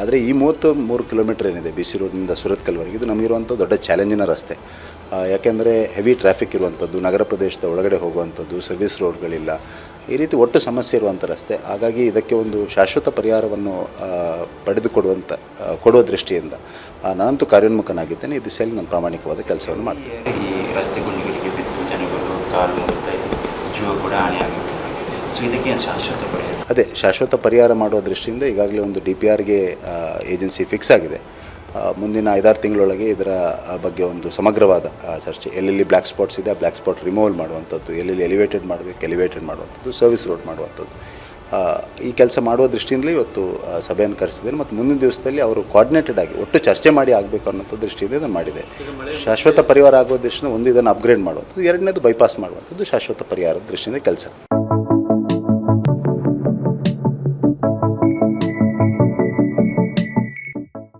ಆದರೆ ಈ ಮೂವತ್ತು ಮೂರು ಕಿಲೋಮೀಟರ್ ಏನಿದೆ ಬಿ ಸಿ ರೋಡ್ನಿಂದ ಸುರತ್ಕಲ್ವರೆಗೆ ಇದು ನಮಗಿರುವಂಥ ದೊಡ್ಡ ಚಾಲೆಂಜಿನ ರಸ್ತೆ. ಯಾಕೆಂದರೆ ಹೆವಿ ಟ್ರಾಫಿಕ್ ಇರುವಂಥದ್ದು, ನಗರ ಪ್ರದೇಶದ ಒಳಗಡೆ ಹೋಗುವಂಥದ್ದು, ಸರ್ವಿಸ್ ರೋಡ್ಗಳಿಲ್ಲ, ಈ ರೀತಿ ಒಟ್ಟು ಸಮಸ್ಯೆ ಇರುವಂಥ ರಸ್ತೆ. ಹಾಗಾಗಿ ಇದಕ್ಕೆ ಒಂದು ಶಾಶ್ವತ ಪರಿಹಾರವನ್ನು ಪಡೆದುಕೊಡುವಂಥ ಕೊಡುವ ದೃಷ್ಟಿಯಿಂದ ನಾನಂತೂ ಕಾರ್ಯೋನ್ಮುಖನಾಗಿದ್ದೇನೆ. ಈ ದಿಸೆಯಲ್ಲಿ ನಾನು ಪ್ರಾಮಾಣಿಕವಾದ ಕೆಲಸವನ್ನು ಮಾಡ್ತೀನಿ. ಈ ರಸ್ತೆ ಗುಂಡಿಗಳಿಗೆ ಬಿದ್ದು ಜನಗಳು ಕಾಲು ಜೀವ ಕೂಡ ಹಾನಿಯಾಗುತ್ತೆ. ಸೊ ಇದಕ್ಕೆ ಏನು ಶಾಶ್ವತ ಪರಿಹಾರ ಅದೇ ಶಾಶ್ವತ ಪರಿಹಾರ ಮಾಡುವ ದೃಷ್ಟಿಯಿಂದ ಈಗಾಗಲೇ ಒಂದು ಡಿ ಪಿ ಆರ್ಗೆ ಏಜೆನ್ಸಿ ಫಿಕ್ಸ್ ಆಗಿದೆ. ಮುಂದಿನ ಐದಾರು ತಿಂಗಳೊಳಗೆ ಇದರ ಬಗ್ಗೆ ಒಂದು ಸಮಗ್ರವಾದ ಚರ್ಚೆ. ಎಲ್ಲೆಲ್ಲಿ ಬ್ಲ್ಯಾಕ್ ಸ್ಪಾಟ್ಸ್ ಇದೆ ಆ ಬ್ಲ್ಯಾಕ್ ಸ್ಪಾಟ್ ರಿಮೂವಲ್ ಮಾಡುವಂಥದ್ದು ಎಲ್ಲೆಲ್ಲಿ ಎಲಿವೇಟೆಡ್ ಮಾಡಬೇಕು ಎಲಿವೇಟೆಡ್ ಮಾಡುವಂಥದ್ದು ಸರ್ವಿಸ್ ರೋಡ್ ಮಾಡುವಂಥದ್ದು. ಈ ಕೆಲಸ ಮಾಡುವ ದೃಷ್ಟಿಯಿಂದಲೇ ಇವತ್ತು ಸಭೆಯನ್ನು ಕರೆಸಿದ್ದೇನೆ. ಮತ್ತು ಮುಂದಿನ ದಿವಸದಲ್ಲಿ ಅವರು ಕೋಆರ್ಡಿನೇಟೆಡ್ ಆಗಿ ಒಟ್ಟು ಚರ್ಚೆ ಮಾಡಿ ಆಗಬೇಕು ಅನ್ನೋಂಥ ದೃಷ್ಟಿಯಿಂದ ಇದನ್ನು ಮಾಡಿದೆ. ಶಾಶ್ವತ ಪರಿಹಾರ ಆಗುವ ದೃಷ್ಟಿಯಿಂದ ಒಂದು ಇದನ್ನು ಅಪ್ಗ್ರೇಡ್ ಮಾಡುವಂಥದ್ದು ಎರಡನೇದು ಬೈಪಾಸ್ ಮಾಡುವಂಥದ್ದು ಶಾಶ್ವತ ಪರಿಹಾರದ ದೃಷ್ಟಿಯಿಂದ ಕೆಲಸ.